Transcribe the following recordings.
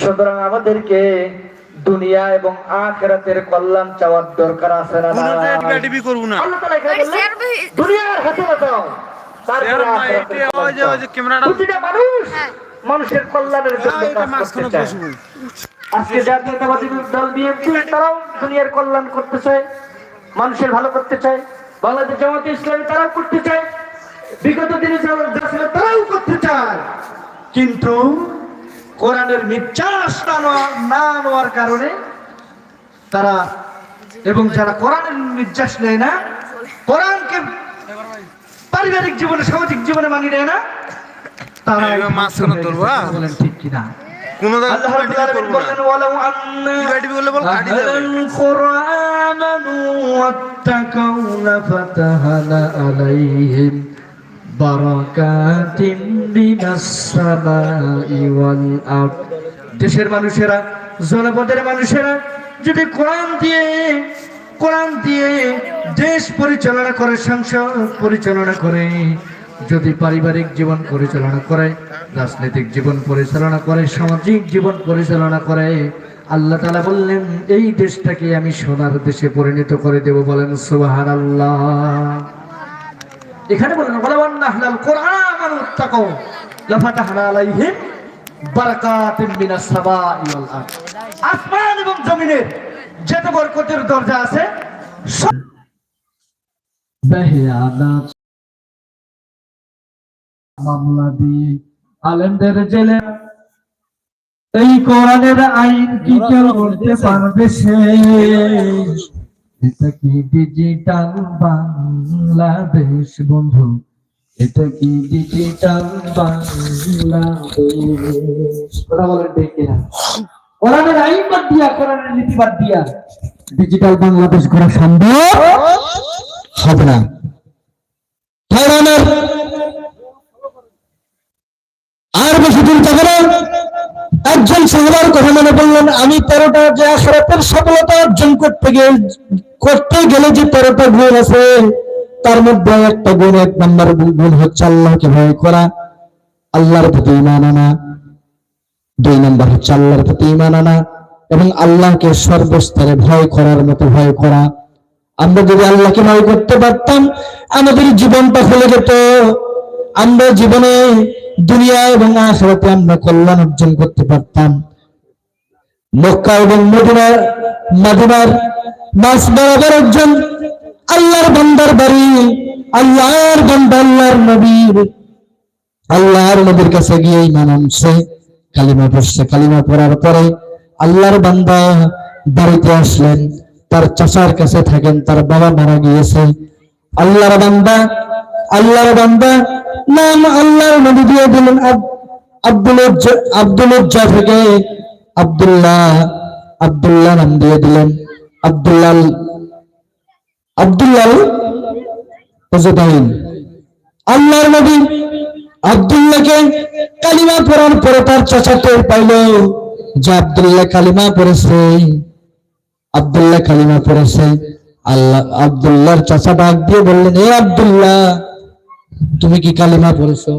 সুতরাং আমাদেরকে দুনিয়া এবং আখেরাতের কল্যাণ চাওয়ার দরকার আছে না দুনিয়ার হাতে বাঁচাও। মানুষ হ্যাঁ। মানুষের কল্যাণের জন্য কাজ করতে চায়। আজকে জাতীয়তাবাদী দল বিএনপি তারাও দুনিয়ার কল্যাণ করতে চায় মানুষের ভালো করতে চায় বাংলাদেশ জামাতে ইসলামী তারাও করতে চায় বিগত দিনে যা ছিল তারাও করতে চায়। কিন্তু কোরআনের নির্যাস না না নেওয়ার কারণে তারা এবং যারা কোরআনের নির্যাস নেয় না কোরআনকে পারিবারিক জীবনে সামাজিক জীবনে মানি নেয় না তারা হ্যাঁ? বলেন ঠিক কিনা? কোনো জায়গায় দেশের মানুষেরা, জনপদের মানুষেরা, যদি কোরআন দিয়ে কোরআন দিয়ে দেশ পরিচালনা করে, সংসদ পরিচালনা করে, যদি পারিবারিক জীবন পরিচালনা করে, রাজনৈতিক জীবন পরিচালনা করে, সামাজিক জীবন পরিচালনা করে, আল্লাহ তালা বললেন, এই দেশটাকে আমি সোনার দেশে পরিণত করে দেব বলেন সুবাহ আল্লাহ এখানে বলেন বলে কোরআন উত্তাকো লাফাতাহনা আলাইহিম বারাকাতিম মিনাস সামাই ওয়াল আরদ। আসমান এবং জমিনের যত বরকতের দরজা আছে বেহিয়ানা মামলা দিয়ে আলেমদের জেলে এই কোরআনের আইন কি কেউ করতে পারবে শেষ এটা কি ডিজিটাল বাংলাদেশ বন্ধু? এটা কি ডিজিটাল বাংলাদেশ কথা বলেন ঠিক কিনা দিয়া কোরআনের নীতি বাদ দিয়া ডিজিটাল বাংলাদেশ করা সম্ভব? হবে না। আর বেশি দিন থাকে না। একজন সাহাবার কথা মনে বললেন আমি তেরোটা যে আখরাতের সফলতা অর্জন করতে গেলে করতে গেলে যে তেরোটা গুণ আছে তার মধ্যে একটা গুণ এক নম্বর গুণ হচ্ছে আল্লাহকে ভয় করা, আল্লাহর প্রতি ইমান আনা। দুই নম্বর হচ্ছে আল্লাহর প্রতি ইমান আনা এবং আল্লাহকে সর্বস্তরে ভয় করার মতো ভয় করা। আমরা যদি আল্লাহকে ভয় করতে পারতাম, আমাদের জীবনটা খুলে যেত। আমরা জীবনে দুনিয়া এবং আখেরাতে আমরা কল্যাণ অর্জন করতে পারতাম। মক্কা এবং মদিনার মদিনার মাস বরাবর একজন আল্লাহর বান্দার বাড়ি, আল্লাহর বান্দা, আল্লাহর নবীর আল্লাহর নবীর কাছে গিয়ে ইমান কালিমা পড়ছে। কালিমা পড়ার পরে আল্লাহর বান্দা বাড়িতে আসলেন, তার চাচার কাছে থাকেন, তার বাবা মারা গিয়েছে। আল্লাহর বান্দা আল্লাহর বান্দা, নাম আল্লাহর নবী দিয়ে দিলেন। আব- আব্দুল আব্দুল থেকে আব্দুল্লাহ আব্দুল্লাহ নাম দিয়ে দিলেন। আব্দুল্লাহ আব্দুল্লাহ আল্লাহর নবী আব্দুল্লাহকে কালিমা পড়ার পরে তার চাচা টের পাইল যে আব্দুল্লাহ কালিমা পড়েছে। আব্দুল্লাহ কালিমা পড়েছে। আল্লাহ, আব্দুল্লাহর চাচা ডাক দিয়ে বললেন, এ আব্দুল্লাহ, তুমি কি কালিমা পড়েছো?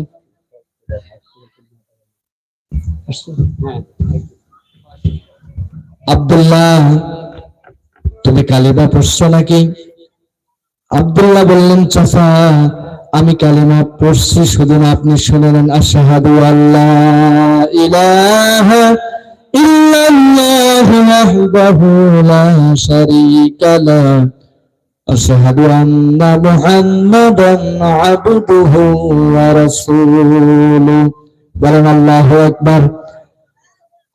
আব্দুল্লাহ, তুমি কালিমা পড়ছো নাকি? আব্দুল্লাহ বললেন, চাচা, আমি কালিমা পড়ছি শুধু না আপনি শুনে নেন আশহাদু আল্লাহ ইলাহা ইল্লাল্লাহু লা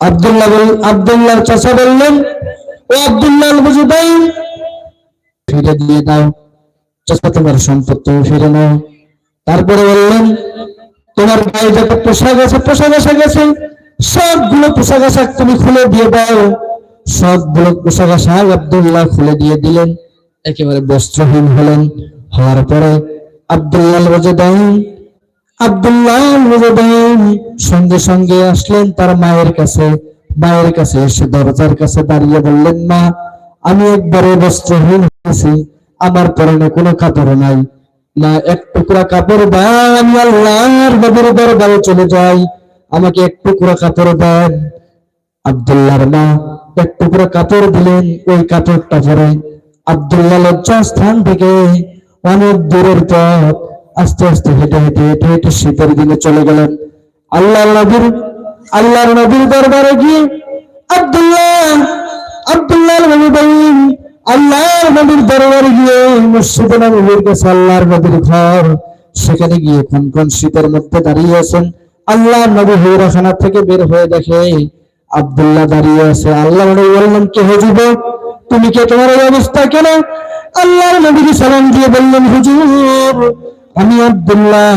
আব্দুল্লাহ বল বললেন, ও আব্দুল্লাহ বুঝুদাই ফিরে দিয়ে দাও। তোমার সম্পত্তি ফিরে নাও তারপরে বললেন, তোমার গায়ে যত পোশাক আছে, পোশাক এসে গেছে সবগুলো পোশাক আশাক তুমি খুলে দিয়ে দাও। সবগুলো পোশাক আশাক আব্দুল্লাহ খুলে দিয়ে দিলেন, একেবারে বস্ত্রহীন হলেন। হওয়ার পরে আব্দুল্লাহ রোজেদাইন আব্দুল্লাহ রোজেদাইন সঙ্গে সঙ্গে আসলেন তার মায়ের কাছে। মায়ের কাছে এসে দরজার কাছে দাঁড়িয়ে বললেন, মা, আমি একবারে বস্ত্রহীন হয়েছি। আমার পরনে কোনো কাপড় নাই। না, এক টুকরা কাপড় আমি আল্লাহর নবীর দরবারে চলে যাই। আমাকে এক টুকরা কাপড় দেন, আব্দুল্লাহর মা এক টুকরো কাপড় দিলেন, ওই কাপড়টা পরে আব্দুল্লাহ লজ্জা স্থান থেকে অনেক দূরের পথ আস্তে আস্তে হেঁটে হেঁটে হেঁটে হেঁটে শীতের দিনে চলে গেলেন। আল্লাহ নবীর, আল্লাহর নবীর দরবারে গিয়ে আব্দুল্লাহ আব্দুল্লাহ নবী বলেন আল্লাহর নবীর দরবারে গিয়ে মসজিদে নবীর কাছে আল্লাহর নবীর ঘর। সেখানে গিয়ে কোন কোন শীতের মধ্যে দাঁড়িয়ে আছেন? আল্লাহ নবী হৌরাখানা থেকে বের হয়ে দেখে আব্দুল্লাহ দাঁড়িয়ে আছে। আল্লাহ নবী বললেন, কে হুজুব তুমি কে? তোমার এই অবস্থা কেন? আল্লাহর নবীকে সালাম দিয়ে বললেন, হুজুর, আমি আব্দুল্লাহ।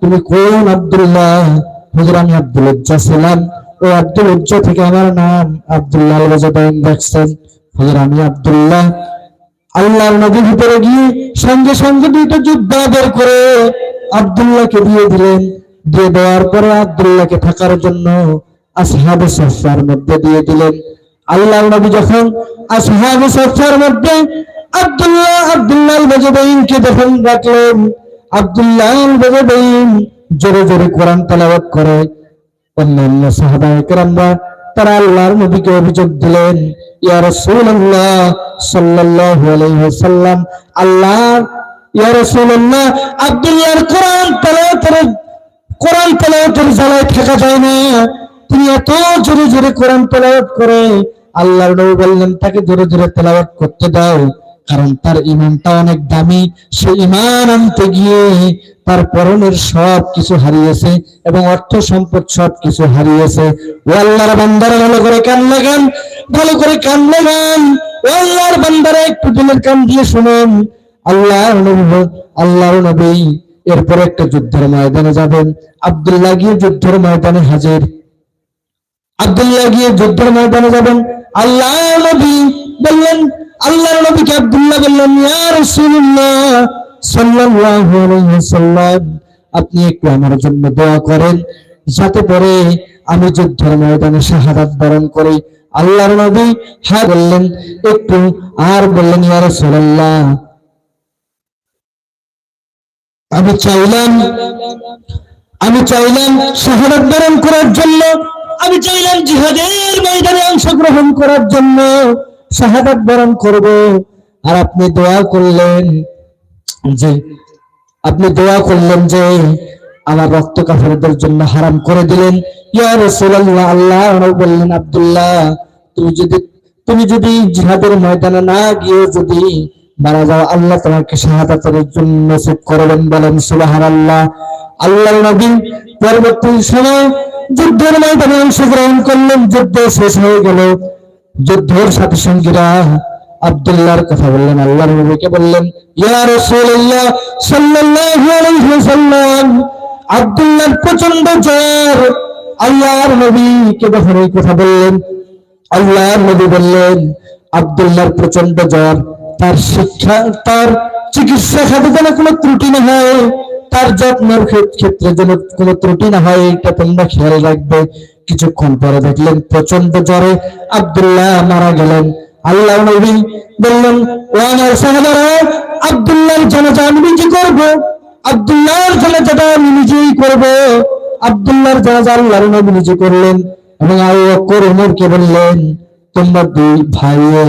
তুমি কোন আব্দুল্লাহ? হুজুর, আমি আব্দুল উজ্জা ছিলাম। ও আব্দুল উজ্জা থেকে আমার নাম আব্দুল্লাহ দেখছেন হুজুর আমি আব্দুল্লাহ আল্লাহর নদীর ভিতরে গিয়ে সঙ্গে সঙ্গে দুইটা বের করে আব্দুল্লাহকে দিয়ে দিলেন। দিয়ে দেওয়ার পরে আব্দুল্লাহকে থাকার জন্য সফার মধ্যে দিয়ে দিলেন। আল্লাহ নবী যখন আসহাবে সফার মধ্যে আব্দুল্লাহ আব্দুল্লাহ রাখলেন আব্দুল্লাহ জোরে জোরে কোরআন তেলাওয়াত করে। অন্যান্য সাহাবা একরামরা তারা আল্লাহর নবীকে অভিযোগ দিলেন আল্লাহ তিনি এত জোরে করে, আল্লাহর বললেন, তাকে জোরে জোরে তেলাওয়াত করতে দাও। কারণ তার ইমানটা অনেক দামি। সে ইমান আনতে গিয়ে তার পরনের সব কিছু হারিয়েছে এবং অর্থ সম্পদ সব কিছু হারিয়েছে। ও আল্লাহর বান্দারা ভালো করে কান লাগান, ভালো করে কান লাগান। ও আল্লাহর বান্দারা একটু দিলের কান দিয়ে শুনুন। আল্লাহর নবী আল্লাহর নবী। এরপর একটা যুদ্ধের ময়দানে যাবেন। আব্দুল্লাহ গিয়ে যুদ্ধের ময়দানে হাজির। আব্দুল্লাহ গিয়ে যুদ্ধের ময়দানে যাবেন। আল্লাহ নবী বললেন আল্লাহর নবীকে আব্দুল্লাহ ইয়া রাসূলুল্লাহ সাল্লাল্লাহু আলাইহি ওয়াসাল্লাম, আপনি একটু আমার জন্য দোয়া করেন যাতে পরে আমি যুদ্ধের ময়দানে শাহাদাত বরণ করি। আল্লাহর নবী হ্যাঁ বললেন, একটু আর বললেন, ইয়া রাসূলুল্লাহ, আমি চাইলাম আমি চাইলাম শাহাদাত বরণ করার জন্য, আমি চাইলাম জিহাদের ময়দানে অংশগ্রহণ করার জন্য। শাহাদাত বরণ করব। আর আপনি দোয়া করলেন যে, আপনি দোয়া করলেন যে, আমার রক্ত কাফেরদের জন্য হারাম করে দিলেন। আল্লাহ বললেন, আব্দুল্লাহ, তুমি যদি তুমি যদি জিহাদের ময়দানে না গিয়ে যদি মারা যাও, আল্লাহ তোমাকে শাহাদাতের জন্য নসিব করবেন বলেন, সুবহানাল্লাহ। আল্লাহর নবী পরবর্তী সময় যুদ্ধের ময়দানে অংশগ্রহণ করলেন, যুদ্ধ শেষ হয়ে গেল। যুদ্ধের সাথী সঙ্গীরা আব্দুল্লাহর কথা বললেন, আল্লাহর নবীকে বললেন, ইয়া আব্দুল্লাহর প্রচণ্ড জ্বর। আল্লাহর নবীকে যখন এই কথা বললেন, আল্লাহর নবী বললেন, আব্দুল্লাহর প্রচণ্ড জ্বর, তার শিক্ষা, তার চিকিৎসা খাতে যেন কোনো ত্রুটি না হয়, তার যত্নের ক্ষেত্রে যেন কোনো ত্রুটি না হয়, এটা তোমরা খেয়াল রাখবে। কিছুক্ষণ পরে দেখলেন প্রচণ্ড জ্বরে আব্দুল্লাহ মারা গেলেন। আল্লাহ নবী বললেন, ও আমার সাহাবারা, আব্দুল্লাহর জানাজা আমি নিজে করব। আব্দুল্লাহর জানাজাটা আমি নিজেই করব। আব্দুল্লাহর জানাজা আল্লাহর নবী নিজে করলেন এবং আবু বকর ওমরকে বললেন, তোমরা দুই ভাইয়ে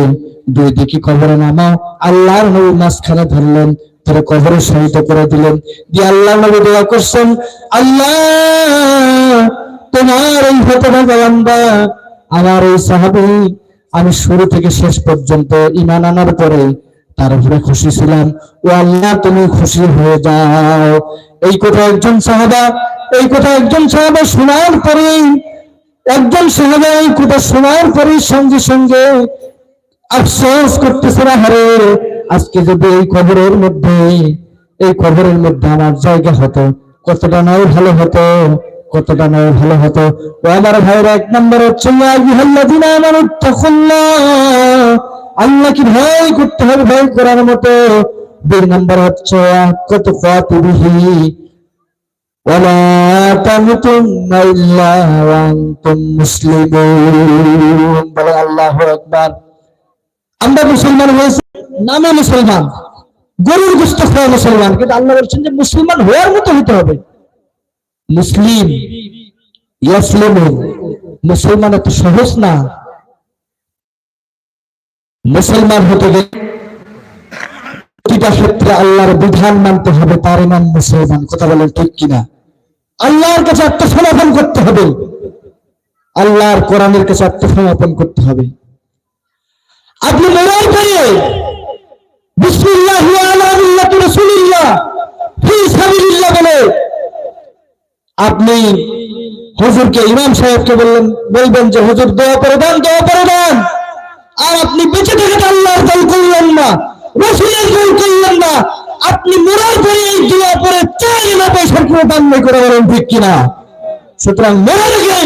দুই দিকে কবরে নামাও আল্লাহর নবী মাঝখানে ধরলেন ধরে কবরে শহীদ করে দিলেন। দিয়ে আল্লাহ নবী দোয়া করছেন, আল্লাহ তোমার এই হতভাগা বান্দা আমার এই সাহাবী, আমি শুরু থেকে শেষ পর্যন্ত ইমান আনার পরে তার উপরে খুশি ছিলাম। ও আল্লাহ, তুমি খুশি হয়ে যাও। এই কথা একজন সাহাবা, এই কথা একজন সাহাবা শোনার পরেই, একজন সাহাবা এই কথা শোনার পরেই সঙ্গে সঙ্গে আফসোস করতেছে না হারে আজকে যদি এই খবরের মধ্যে, এই খবরের মধ্যে আমার জায়গা হতো, কতটা নয় ভালো হতো? কতটা নয় ভালো হতো ও আমার ভাইয়ের এক নম্বর হচ্ছে ইয়া আইয়ুহাল্লাযীনা আমানু তাকুল্লাহ আল্লাহ কি ভয় করতে হবে ভয় করার মতো দুই নম্বর হচ্ছে কত কাতিবিহি ولا تموتن إلا وأنتم مسلمون বলে আল্লাহু আকবার আমরা মুসলমান হয়েছি নামে মুসলমান গরুর গোস্ত খাওয়া মুসলমান কিন্তু আল্লাহ বলছেন যে মুসলমান হওয়ার মতো হতে হবে মুসলিম ইয়াসলিমুন মুসলমান এত সহজ না। মুসলমান হতে গেলে প্রতিটা ক্ষেত্রে আল্লাহর বিধান মানতে হবে, তার নাম মুসলমান। কথা বলেন ঠিক কিনা? আল্লাহর কাছে আত্মসমর্পণ করতে হবে। আল্লাহর কোরআনের কাছে আত্মসমর্পণ করতে হবে। আপনি মরার পরে বিসমিল্লাহ আলা বলে আপনি হুজুরকে ইমাম সাহেবকে বললেন, বলবেন যে, হুজুর, দোয়া করে দেন, দোয়া করে দেন। আর আপনি বেঁচে থেকে আল্লাহর দল করলেন না, রসুলের দল করলেন না। আপনি মরার পরে এই দোয়া করে চাই না পয়সার কোনো দাম নেই করে বলেন, ঠিক কিনা? সুতরাং মরার আগে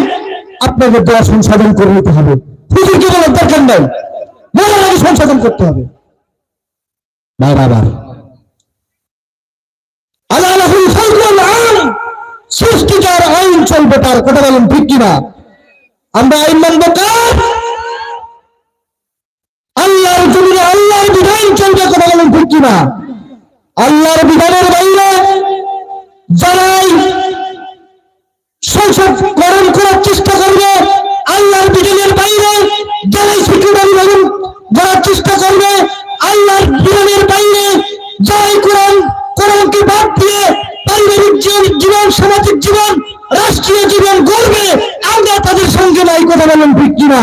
আপনাকে দোয়া সংশোধন করে নিতে হবে। হুজুরকে বলার দরকার নাই। মরার আগে সংশোধন করতে হবে। ভাই আবার আল্লাহ লাহুল খালকুল আম সৃষ্টিকার আইন চলবে তার, কথা বলেন ঠিক কিনা? আমরা আইন মানবো কার? আল্লাহর আল্লাহর বিধান চলবে, কথা বলেন ঠিক কিনা? আল্লাহর বিধানের বাইরে যারাই সংসদ গরম করার চেষ্টা করবে, আল্লাহর বিধানের বাইরে যারাই গরম করার চেষ্টা করবে, আল্লাহর বিধানের বাইরে যারাই কোরআন সামাজিক জীবন, রাষ্ট্রীয় জীবন গড়বে, আমরা তাদের সঙ্গে নাই, কথা বলেন ঠিক কিনা?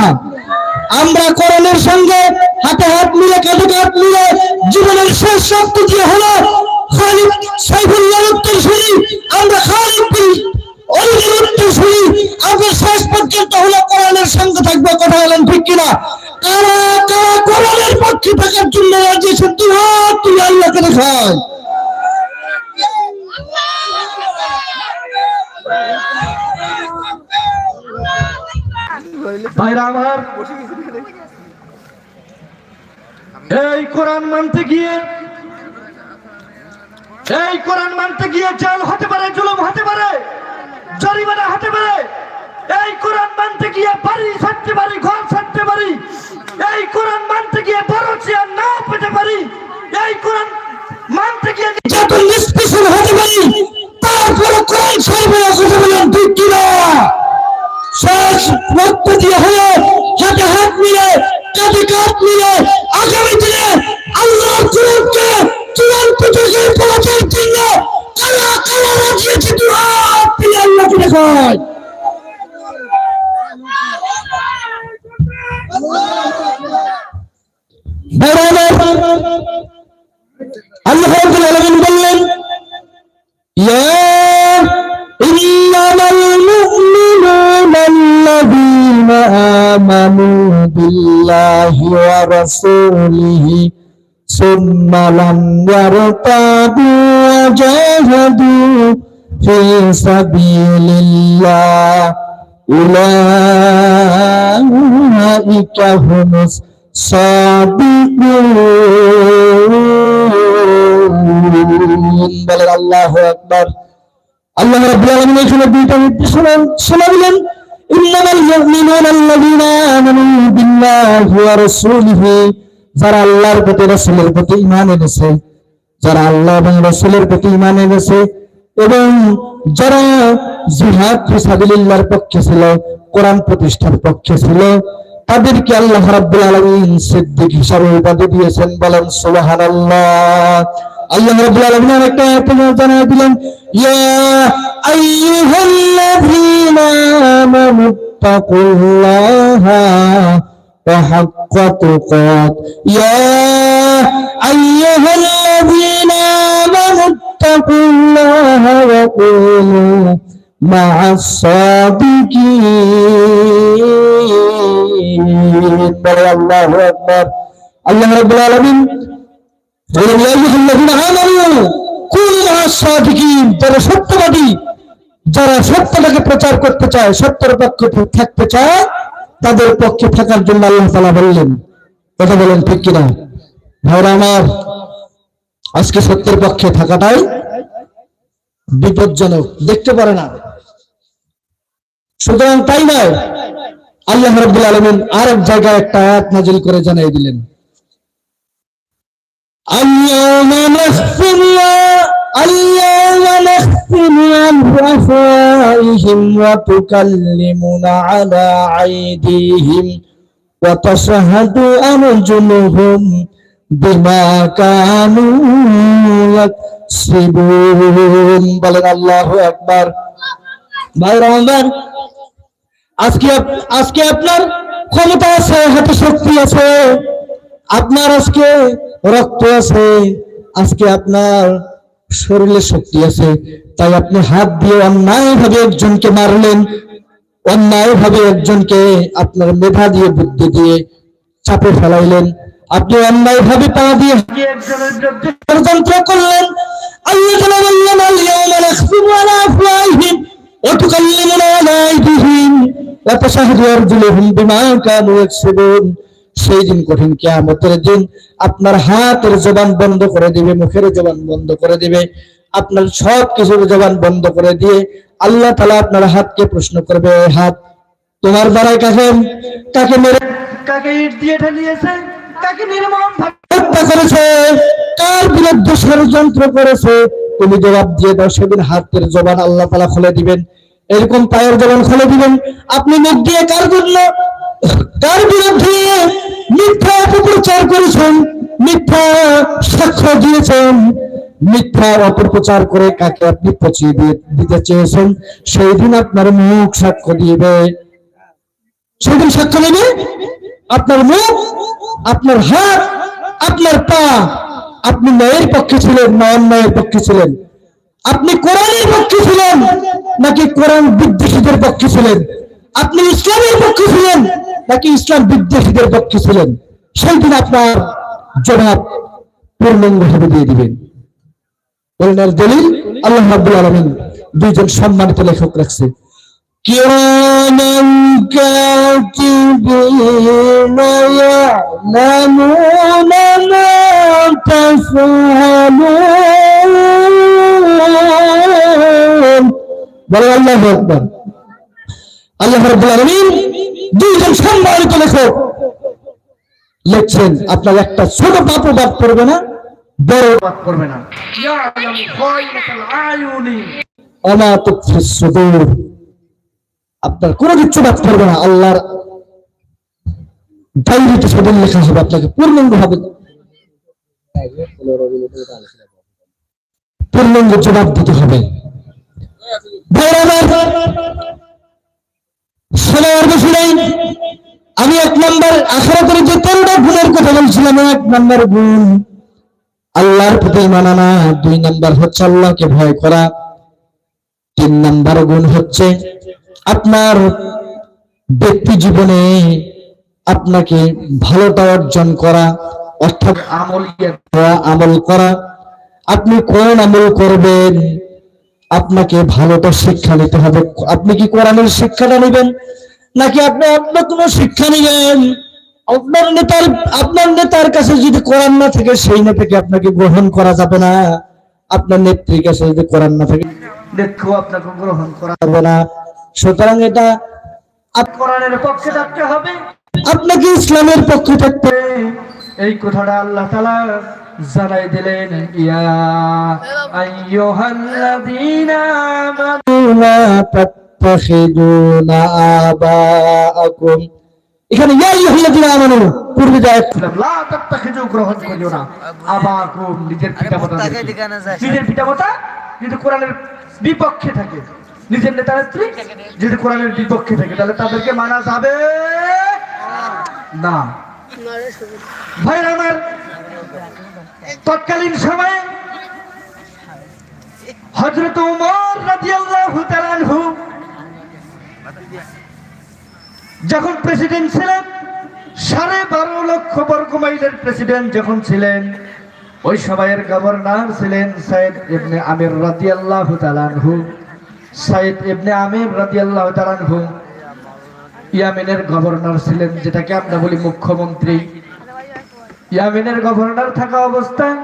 আমরা কোরআনের সঙ্গে হাতে হাত মিলে, কাঁধে কাঁধ মিলে জীবনের শেষ শব্দ দিয়ে হলো আমরা আমরা হলো সঙ্গে থাকব, কথা বলেন ঠিক কিনা? কারা পক্ষে হাত আল্লাহকে দেখায়। এই কোরআন মানতে গিয়ে, এই কোরআন মানতে গিয়ে জেল হতে পারে, জুলুম হতে পারে, জরিমানা হতে পারে, এই কোরআন মানতে গিয়ে বাড়ি ছাড়তে পারি, ঘর ছাড়তে পারি, এই কোরআন মানতে গিয়ে বড় চেয়ার নাও পেতে পারি, এই কোরআন মানতে গিয়ে যত নিষ্পেষণ হতে পারি তারপরে কোরআন সাহেবের কথা বলেন? ঠিক কিনা শেষ রক্ত হাতে মিলে কাঁধে কাঁধ মিলে, আগামী দিনে আল্লাহ কোরআনকে চূড়ান্ত থেকে পৌঁছার আল্লাহ ورسوله ثم لم يرتابوا وجاهدوا في سبيل الله أولئك هم الصادقون বলেন আল্লাহু আকবার আল্লাহ রাব্বুল আলামিন এখানে দুইটা নির্দেশনা শোনা দিলেন যারা আল্লাহর প্রতি রাসূলের প্রতি ঈমান এনেছে, যারা আল্লাহ এবং রাসূলের প্রতি ঈমান এনেছে, এবং যারা জিহাদ পক্ষে ছিল, কোরআন প্রতিষ্ঠার পক্ষে ছিল, তাদেরকে আল্লাহ রাব্বুল আলামিন সিদ্দিক হিসাবে উপাধি দিয়েছেন, বলেন সুবহানাল্লাহ। আল্লাহ রাব্বুল আলামিন আরেকটা আয়াতে জানিয়ে দিলেন ইয়া আইয়ুহাল্লাযীনা আমানু তাকুল্লাহা وحق تقات يا أيها الذين آمنوا اتقوا الله وكونوا مع الصادقين بل الله أكبر الله رب العالمين যারা সত্যবাদী, যারা সত্যটাকে প্রচার করতে চায়, সত্যের পক্ষে থাকতে চায়, তাদের পক্ষে থাকার জন্য আল্লাহ তাআলা বললেন। কথা বলেন ঠিক কিনা? ভাইরা আমার, আজকে সত্যের পক্ষে থাকাটাই বিপজ্জনক। দেখতে পারে না। সুতরাং তাই নয়, আল্লাহ রাব্বুল আলামিন আরেক জায়গায় একটা আয়াত নাজিল করে জানিয়ে দিলেন। اليوم نختم اليوم نختم عن أفواههم وتكلمنا على أيديهم وتشهد أرجلهم بما كانوا يكسبون বলেন আল্লাহু আকবার ভাইরা আমার আজকে আপ- আজকে আপনার ক্ষমতা আছে হাতে শক্তি আছে আপনার আজকে রক্ত আছে, আজকে আপনার শরীরে শক্তি আছে, তাই আপনি হাত দিয়ে অন্যায় ভাবে একজনকে মারলেন অন্যায় ভাবে একজনকে আপনার মেধা দিয়ে, বুদ্ধি দিয়ে চাপে ফেলাইলেন। আপনি অন্যায় ভাবে পা দিয়ে ষড়যন্ত্র করলেন। আল্লাহ বললেন সেই দিন কঠিন কিয়ামতের দিন আপনার হাতের জবান বন্ধ করে দিবে মুখের জবান বন্ধ করে দিবে আপনার সব কিছুর জবান বন্ধ করে দিয়ে আল্লাহ তাআলা আপনার হাতকে প্রশ্ন করবে "এ হাত তোমার দ্বারা কাকে কাকে মেরে কাকে ইট দিয়ে ঠেলিয়েছে কাকে নির্মম হত্যা করেছে কার বিরুদ্ধে ষড়যন্ত্র করেছে তুমি জবাব দিয়ে দাও সেদিন হাতের জবান আল্লাহ তালা খুলে দিবেন এরকম পায়ের জবান খুলে দিবেন। আপনি মুখ দিয়ে কার জন্য কার বিরুদ্ধে মিথ্যা অপপ্রচার করেছেন, মিথ্যা সাক্ষ্য দিয়েছেন। মিথ্যা অপপ্রচার করে কাকে আপনি পচিয়ে দিতে চেয়েছেন, সেই দিন আপনার মুখ সাক্ষ্য দিবে। সেদিন সাক্ষ্য নেবে আপনার মুখ, আপনার হাত, আপনার পা। আপনি ন্যায়ের পক্ষে ছিলেন না অন্যায়ের পক্ষে ছিলেন। আপনি কোরআনের পক্ষে ছিলেন, নাকি কোরআন বিদ্বেষীদের পক্ষে ছিলেন? আপনি ইসলামের পক্ষে ছিলেন নাকি ইসলাম বিদ্বেষীদের পক্ষে ছিলেন? সেই দিন আপনার জবাব পূর্ণাঙ্গ ভাবে দিয়ে দিবেন। এর দলিল, আল্লাহ আব্দুল আলমিন দুইজন সম্মানিত লেখক রাখছে। কিরামান কাতিবিন আল্লাহ রাব্বুল আলামিন দুইজন সম্মানিত লেখক লিখছেন, আপনার একটা ছোট পাপও বাদ পড়বে না, বড় বাদ করবে না। আপনার কোনো কিছু বাদ করবে না, আল্লাহর ডায়েরিতে সেদিন লেখা হবে, আপনাকে পূর্ণাঙ্গ হবে পূর্ণাঙ্গ জবাব দিতে হবে। সময়ের বেশি নেই। আমি এক নম্বর আশা করি যে তেরোটা গুণের কথা বলছিলাম এক নম্বর গুণ আল্লাহর প্রতি মানানা দুই নম্বর হচ্ছে আল্লাহকে ভয় করা তিন নাম্বার গুণ হচ্ছে আপনার ব্যক্তি জীবনে আপনাকে ভালোটা অর্জন করা অর্থাৎ করা, আমল করা। আপনি কোন আমল করবেন? আপনাকে ভালোটা শিক্ষা নিতে হবে। আপনি কি কোরআনের শিক্ষাটা নেবেন? নাকি আপনি অন্য কোনো শিক্ষা নেবেন আপনার নেতার আপনার নেতার কাছে যদি কোরআন না থাকে সেই নেতাকে আপনাকে গ্রহণ করা যাবে না? আপনার নেত্রীর কাছে যদি কোরআন না থাকে দেখো আপনাকে গ্রহণ করা যাবে না। সুতরাং এটা কোরআনের পক্ষে থাকতে হবে। আপনাকে ইসলামের পক্ষে থাকতে এই কথাটা আল্লাহ তাআলা জানাই দিলেন ইয়া আইয়ুহাল্লাযীনা আমানু তাত্তাখিদুনা আবাআকুম এখানে ইয়া আইয়ুহাল্লাযীনা আমানু পূর্বে যে লা তাত্তাখিজু গ্রহণ করিও না। আবাকুম নিজের পিতামাতা নিজের পিতামাতা যদি কোরআনের বিপক্ষে থাকে নিজের নেতা নেত্রী যদি কোরআনের বিপক্ষে থাকে তাহলে তাদেরকে মানা যাবে না। ভাইরা আমার তৎকালীন সময়ে হযরত ওমর রাদিয়াল্লাহু তাআলা আনহু যখন প্রেসিডেন্ট ছিলেন, সাড়ে বারো লক্ষ বর্গ মাইলের প্রেসিডেন্ট যখন ছিলেন, ওই সবাইয়ের গভর্নর ছিলেন সাইদ ইবনে আমির রাদিয়াল্লাহু তাআলা আনহু। সাইদ ইবনে আমির রাদিয়াল্লাহু তাআলা আনহু ইয়ামেনের গভর্নর ছিলেন, যেটাকে আমরা বলি মুখ্যমন্ত্রী। ইয়ামেনের গভর্নর থাকা অবস্থায়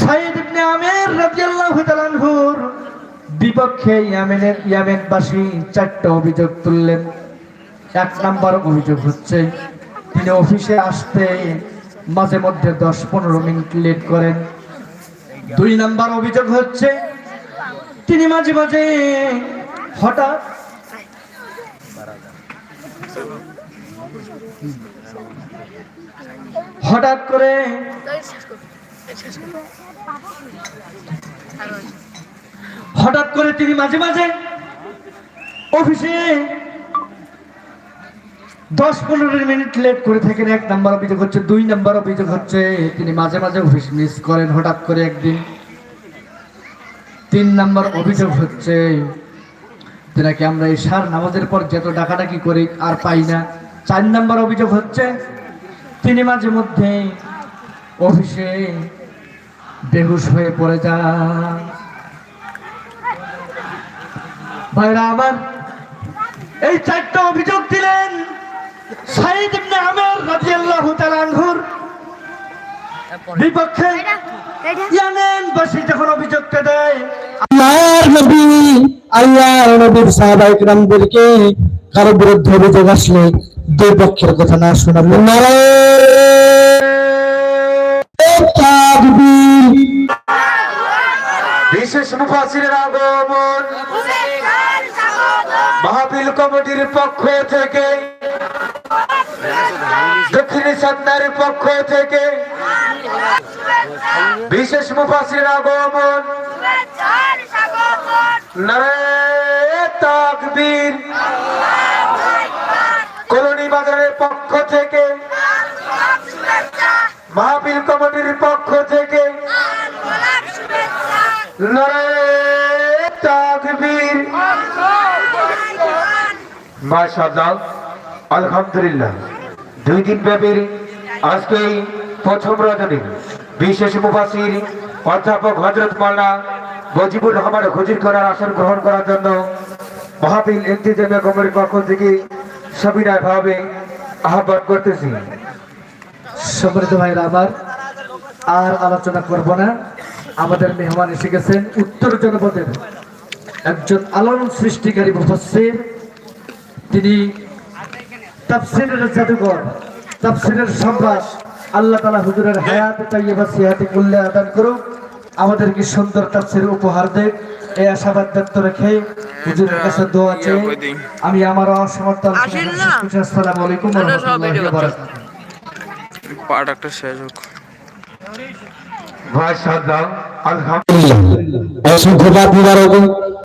সাইদ ইবনে আমির রাদিয়াল্লাহু তাআলা আনহুর বিপক্ষে ইয়ামেনের ইয়ামেনবাসী চারটা অভিযোগ তুললেন। এক নাম্বার অভিযোগ হচ্ছে, তিনি অফিসে আসতে মাঝে মধ্যে দশ পনেরো মিনিট লেট করেন। দুই নাম্বার অভিযোগ হচ্ছে, তিনি মাঝে মাঝে হঠাৎ হঠাৎ করে হঠাৎ করে তিনি মাঝে মাঝে অফিসে দশ পনেরো মিনিট লেট করে থাকেন, এক নাম্বার অভিযোগ হচ্ছে, দুই নাম্বার অভিযোগ হচ্ছে, তিনি মাঝে মাঝে অফিস মিস করেন হঠাৎ করে একদিন। তিন নাম্বার অভিযোগ হচ্ছে যেটাকে আমরা এই সার নামাজের পর যত ডাকাডাকি করি আর পাই না। চার নাম্বার অভিযোগ হচ্ছে, তিনি মাঝে মধ্যে অফিসে বেহুশ হয়ে পড়ে যান। ভাইরা আমার এই চারটা অভিযোগ দিলেন সাইদ ইবনে আমের রাদিয়াল্লাহু তাআলা আনহুর বিপক্ষে। ইয়ামেন বাসী যখন অভিযোগটা দেয় আল্লাহর নবী আল্লাহর নবীর সাহাবা ইকরামদেরকে কারও বিরুদ্ধে অভিযোগ আসলে দুই পক্ষের কথা না শোনাবো বিশেষ মুফাসিরের আগমন। মাহফিল কমিটির পক্ষ থেকে দক্ষিণী সন্ধ্যার পক্ষ থেকে বিশেষ মুফাসির আগমন নারায় তাকবীর। মাশাআল্লাহ আলহামদুলিল্লাহ। দুই দিন ব্যাপী আজকে এই প্রথম রজনী। বিশেষ মুফাসির অধ্যাপক হজরত মাল্লা মজিবুর রহমান হুজির করার আসন গ্রহণ করার জন্য মাহফিল ইন্তিজামিয়া কমিটির পক্ষ থেকে সবিনয় ভাবে আহ্বান করতেছি। সম্মানিত ভাইরা আমার, আর আলোচনা করব না। আমাদের মেহমান এসে গেছেন উত্তর জনপদের একজন আলোড়ন সৃষ্টিকারী মুফাসসির তিনি তাফসিরের জাদুঘর তাফসিরের সম্রাট আল্লাহ তাআলা হুজুরের হায়াত তাইয়্যিবা সিহাতি কুল্লে আদান করুক আমাদেরকে সুন্দর তাফসির উপহার দেখ এই আশাবাদ ব্যক্ত রেখে হুজুরের কাছে দোয়া চেয়ে আমি আমার অসমর্থ আসেন না। আসসালামু আলাইকুম ওয়া রাহমাতুল্লাহি ওয়া বারাকাতুহু। পাট একটা শেষ হোক। ভাই মাশাআল্লাহ আলহামদুলিল্লাহ। অসংখ্য বাদ মুবারক।